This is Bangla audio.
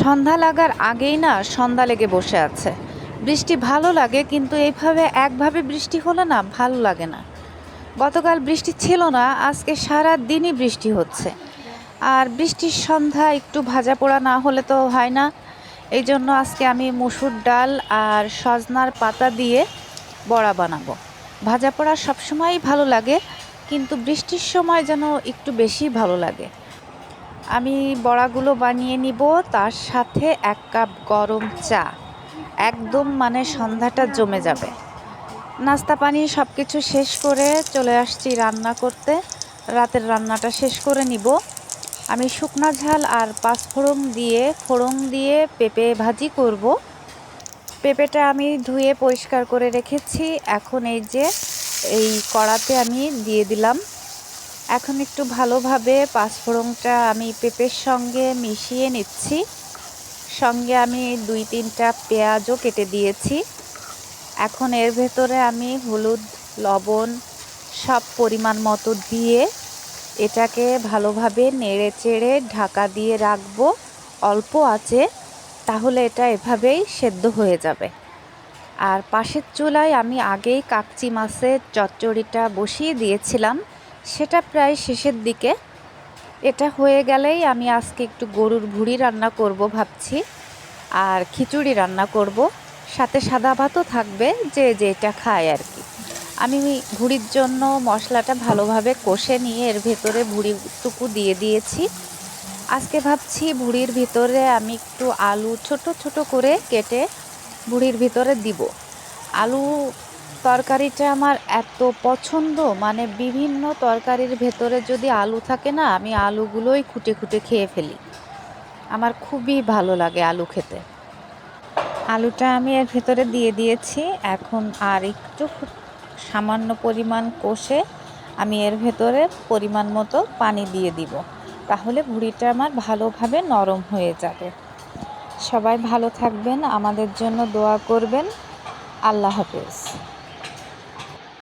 সন্ধ্যা লাগার আগেই না সন্ধ্যা লেগে বসে আছে। বৃষ্টি ভালো লাগে, কিন্তু এইভাবে একভাবে বৃষ্টি হলে না ভালো লাগে না। গতকাল বৃষ্টি ছিল না, আজকে সারা দিনই বৃষ্টি হচ্ছে। আর বৃষ্টির সন্ধ্যা একটু ভাজা পোড়া না হলে তো হয় না। এই জন্য আজকে আমি মুসুর ডাল আর সজনার পাতা দিয়ে বড়া বানাবো। ভাজা পোড়া সবসময়ই ভালো লাগে, কিন্তু বৃষ্টির সময় যেন একটু বেশি ভালো লাগে। আমি বড়াগুলো বানিয়ে নিব, তার সাথে এক কাপ গরম চা। একদম মানে সন্ধ্যাটা জমে যাবে। নাস্তা পানি সব কিছু শেষ করে চলে আসছি রান্না করতে। রাতের রান্নাটা শেষ করে নিব। আমি শুকনা ঝাল আর পাঁচফোড়ন দিয়ে, ফোড়ন দিয়ে পেঁপে ভাজি করব। পেঁপেটা আমি ধুয়ে পরিষ্কার করে রেখেছি। এখন এই যে, এই কড়াতে আমি দিয়ে দিলাম এখন একটু ভালোভাবে পাঁচফোড়নটা আমি পেঁপের সঙ্গে মিশিয়ে নিচ্ছি। সঙ্গে আমি দুই তিনটা পেঁয়াজও কেটে দিয়েছি। এখন এর ভেতরে আমি হলুদ, লবণ সব পরিমাণ মতো দিয়ে এটাকে ভালোভাবে নেড়ে চেড়ে ঢাকা দিয়ে রাখব অল্প আছে তাহলে এটা এভাবেই সেদ্ধ হয়ে যাবে। আর পাশের চুলায় আমি আগেই কাকচি মাছের চচ্চড়িটা বসিয়ে দিয়েছিলাম। সেটা প্রায় শেষের দিকে। এটা হয়ে গেলেই আমি আজকে একটু গরুর ভুড়ি রান্না করব ভাবছি, আর খিচুড়ি রান্না করব। সাথে সাদা ভাতও থাকবে, যে যেটা খায় আর কি। আমি ভুড়ির জন্য মশলাটা ভালোভাবে কষে নিয়ে এর ভেতরে ভুড়িটুকু দিয়ে দিয়েছি। আজকে ভাবছি ভুড়ির ভিতরে আমি একটু আলু ছোট ছোট করে কেটে ভুড়ির ভিতরে দিব। আলু তরকারিটা আমার এত পছন্দ মানে বিভিন্ন তরকারির ভেতরে যদি আলু থাকে না, আমি আলুগুলোই খুঁটে খুঁটে খেয়ে ফেলি। আমার খুবই ভালো লাগে আলু খেতে। আলুটা আমি এর ভেতরে দিয়ে দিয়েছি। এখন আর একটু সামান্য পরিমাণ কষে আমি এর ভেতরে পরিমাণ মতো পানি দিয়ে দিব। তাহলে ভুড়িটা আমার ভালোভাবে নরম হয়ে যাবে। সবাই ভালো থাকবেন, আমাদের জন্য দোয়া করবেন। আল্লাহ হাফেজ।